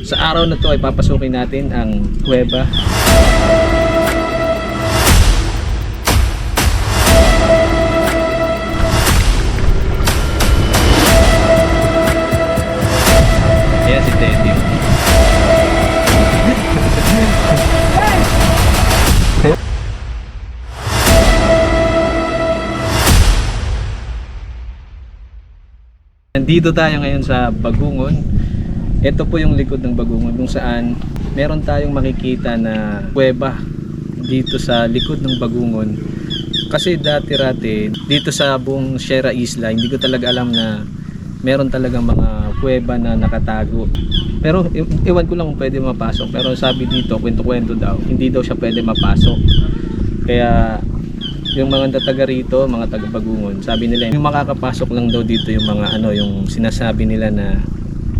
Sa araw na to ay papasukin natin ang kuweba. Ayan si Teddy. Nandito tayo ngayon sa Bagungon. Ito po yung likod ng Bagungon kung saan meron tayong makikita na kuweba dito sa likod ng Bagungon. Kasi dati-rati dito sa buong Sierra Isla, hindi ko talaga alam na meron talagang mga kuweba na nakatago. Pero iwan ko lang kung pwede mapasok. Pero sabi dito, kwento-kwento daw, hindi daw siya pwede mapasok. Kaya yung mga taga rito, mga taga Bagungon, sabi nila yung makakapasok lang daw dito yung mga ano, yung sinasabi nila na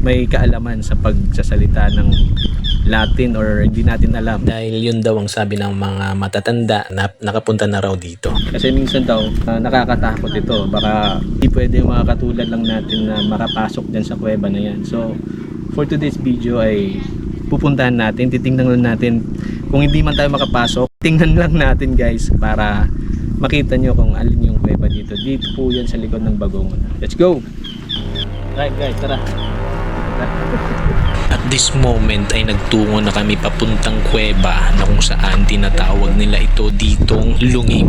may kaalaman sa pagsasalita ng Latin or hindi natin alam. Dahil yun daw ang sabi ng mga matatanda na nakapunta na raw dito. Kasi minsan daw ah, nakakatakot ito. Baka hindi pwede yung mga katulad lang natin na makapasok dyan sa kuweba na yan. So, for today's video ay pupuntahan natin, titingnan lang natin kung hindi man tayo makapasok, tingnan lang natin guys para makita nyo kung alin yung kuweba dito. Dito po yan sa likod ng Bagongon. Let's go! Right guys, tara! At this moment ay nagtungo na kami papuntang kuweba na kung saan tinatawag nila ito ditong lungim.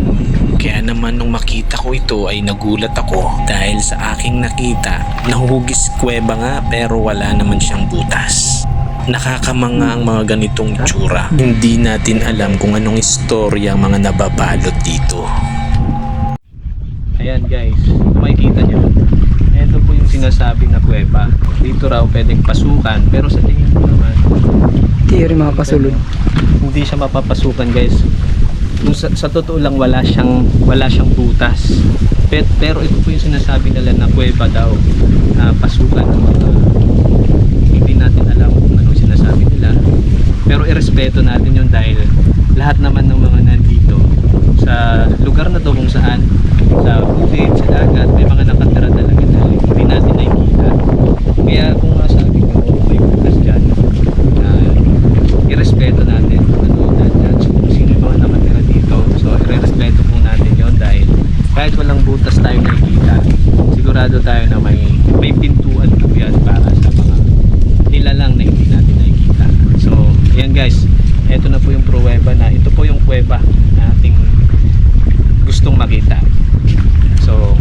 Kaya naman nung makita ko ito ay nagulat ako dahil sa aking nakita nahuhugis kuweba nga pero wala naman siyang butas. Nakakamanga ang mga ganitong tsura. Hindi natin alam kung anong istorya ang mga nababalot dito. Ayan guys, makikita nyo, ito po yung sinasabi na kuweba. Dito raw pwedeng pasukan, pero sa tingin ko naman, Hindi rin makapasulod. hindi siya mapapasukan guys. Kung sa, sa totoo lang wala siyang wala siyang butas. Pero, pero ito po yung sinasabi nila na kuweba daw na pasukan ng mga hindi natin alam kung anong sinasabi nila. Pero irespeto natin yun dahil lahat naman ng mga nandito sa lugar na to kung saan sa bukid, sa dagat, may mga nakatira talaga na hindi natin nakikita. Kaya kung nga sabi ko, may butas dyan, na irespeto natin kung ano nandyan, so, kung sino yung mga nakatira dito. So, irespeto po natin yon dahil kahit walang butas tayo nakikita, sigurado tayo na may, may pintuan po yan para sa mga nilalang na hindi natin nakikita. So, ayan guys, ito na po yung pruweba na, ito po yung kuweba na ating gustong makita. So,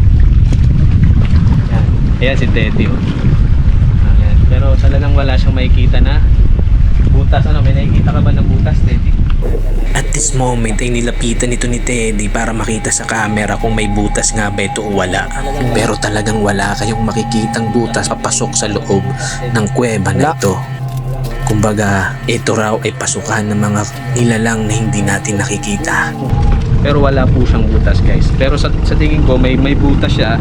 yan. Ayan si Teddy. Oh. Ayan. Pero talagang wala siyang makikita na butas. Ano, may nakikita ka ba ng butas, Teddy? At this moment ay nilapitan ito ni Teddy para makita sa camera kung may butas nga ba ito o wala. Pero talagang wala kayong makikitang butas papasok sa loob ng kuweba na ito. Kumbaga, ito raw ay pasukan ng mga nilalang na hindi natin nakikita. Pero wala po siyang butas, guys. Pero sa, sa tingin ko, may, may butas siya.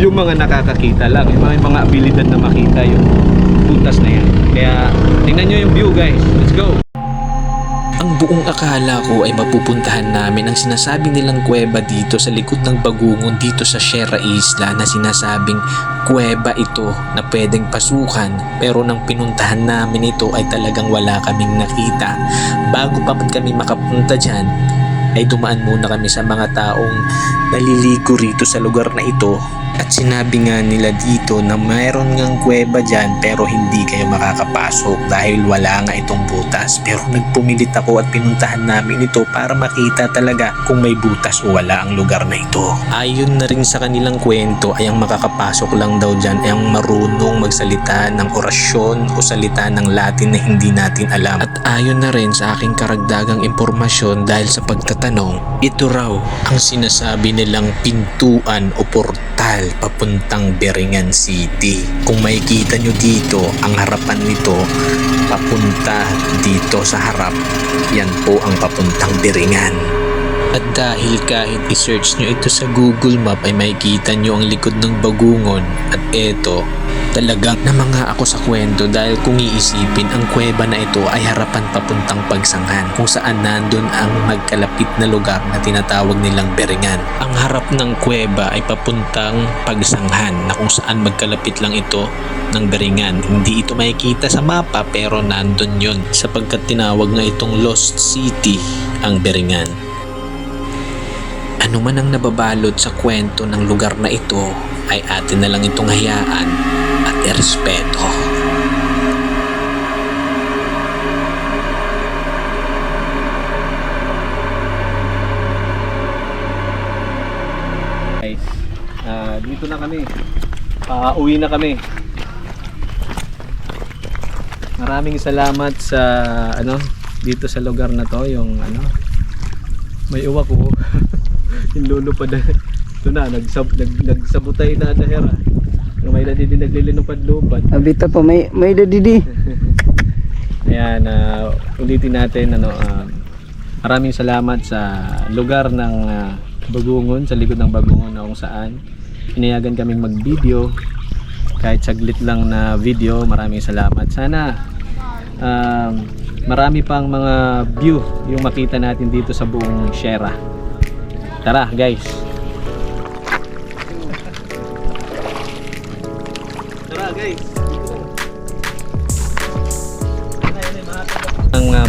Yung mga nakakakita lang. Yung mga, yung mga abilidad na makita yung butas na yan. Kaya, tingnan nyo yung view, guys. Let's go! Buong akala ko ay mapupuntahan namin ang sinasabi nilang kuweba dito sa likod ng bagungon dito sa Sierra Isla na sinasabing kuweba ito na pwedeng pasukan pero nang pinuntahan namin ito ay talagang wala kaming nakita. Bago pa kami makapunta dyan ay dumaan muna kami sa mga taong naliligo rito sa lugar na ito at sinabi nga nila dito na mayroon ngang kuweba dyan pero hindi kayo makakapasok dahil wala nga itong butas. Pero nagpumilit ako at pinuntahan namin ito para makita talaga kung may butas o wala ang lugar na ito. Ayon na rin sa kanilang kwento ay ang makakapasok lang daw dyan ay ang marunong magsalita ng orasyon o salita ng Latin na hindi natin alam. At ayon na rin sa aking karagdagang impormasyon dahil sa pagtatanong, ito raw ang sinasabi nilang pintuan o portal papuntang Beringan City. Kung makikita nyo dito, ang harapan nito papunta dito sa harap. Yan po ang papuntang Beringan. At dahil kahit i-search nyo ito sa Google Map ay makikita nyo ang likod ng bagungon at eto talagang namanga ako sa kwento dahil kung iisipin ang kuweba na ito ay harapan papuntang pagsanghan kung saan nandun ang magkalapit na lugar na tinatawag nilang Beringan. Ang harap ng kuweba ay papuntang pagsanghan na kung saan magkalapit lang ito ng Beringan. Hindi ito makikita sa mapa pero nandun yun sapagkat tinawag nga itong Lost City ang Beringan. Ano man ang nababalot sa kwento ng lugar na ito ay atin na lang itong hayaan irespeto. Guys, ah, dito na kami. Ah, uwi na kami. Maraming salamat sa ano dito sa lugar na to yung ano may uwa ko yung lolo pa na ito na nagsab, nag, nagsabutay na dahera yung may dadi din naglilinupad-lupad Abita pa may may dadidi. Ayan, ah, ulitin natin ano, ah, maraming salamat sa lugar ng ah, Bagungon, sa likod ng Bagungon na kung saan inayagan kaming mag-video kahit saglit lang na video. Maraming salamat. Sana um, marami pang mga view yung makita natin dito sa buong Sierra. Tara, guys.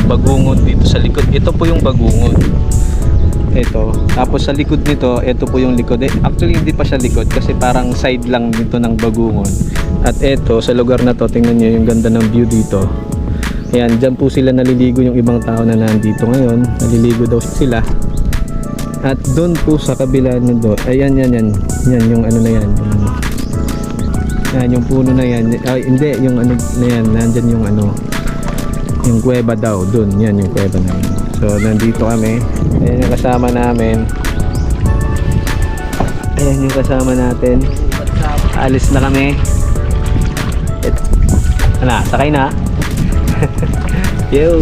Bagungon dito sa likod. Ito po yung bagungon. Ito. Tapos sa likod nito, ito po yung likod. Eh, actually, hindi pa siya likod kasi parang side lang dito ng bagungon. At ito, sa lugar na to, tingnan nyo yung ganda ng view dito. Ayan, dyan po sila naliligo yung ibang tao na nandito ngayon. Naliligo daw sila. At doon po sa kabila nito, ayan, yan, yan. Yan, yung ano na yan. Yung, yan, yung puno na yan. Ay, hindi, yung ano na yan. Nandyan yung ano, yung kuweba daw dun. Yan yung kuweba na yun. So nandito kami. Ayan yung kasama namin. Ayan yung kasama natin. Alis na kami. Et, ano sakay na. Yo!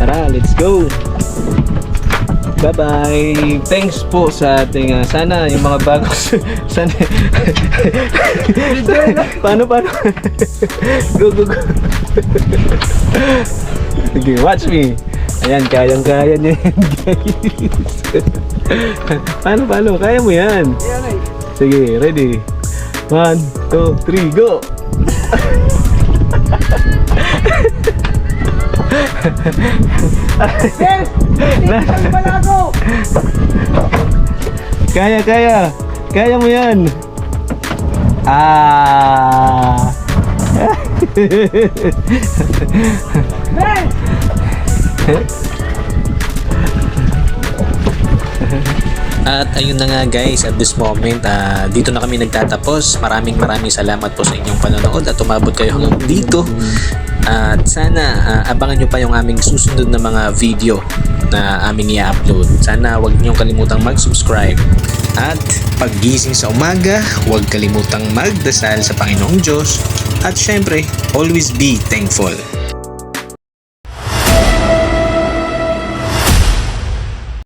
Tara let's go bye bye thanks po sa ating ah, sana yung mga bagos sana paano paano go go go Sige, watch me. Ayan, kayang-kaya niya yan, guys. paano, paano? Kaya mo yan. Sige, ready? One, two, three, go! kaya, kaya. Kaya mo yan. Ah. At ayun na nga guys, at this moment, ah, dito na kami nagtatapos. Maraming maraming salamat po sa inyong panonood at umabot kayo hanggang dito. At sana ah, abangan nyo pa yung aming susunod na mga video na aming i-upload. Sana huwag niyong kalimutang mag-subscribe. At paggising sa umaga, huwag kalimutang magdasal sa Panginoong Diyos. At syempre, always be thankful.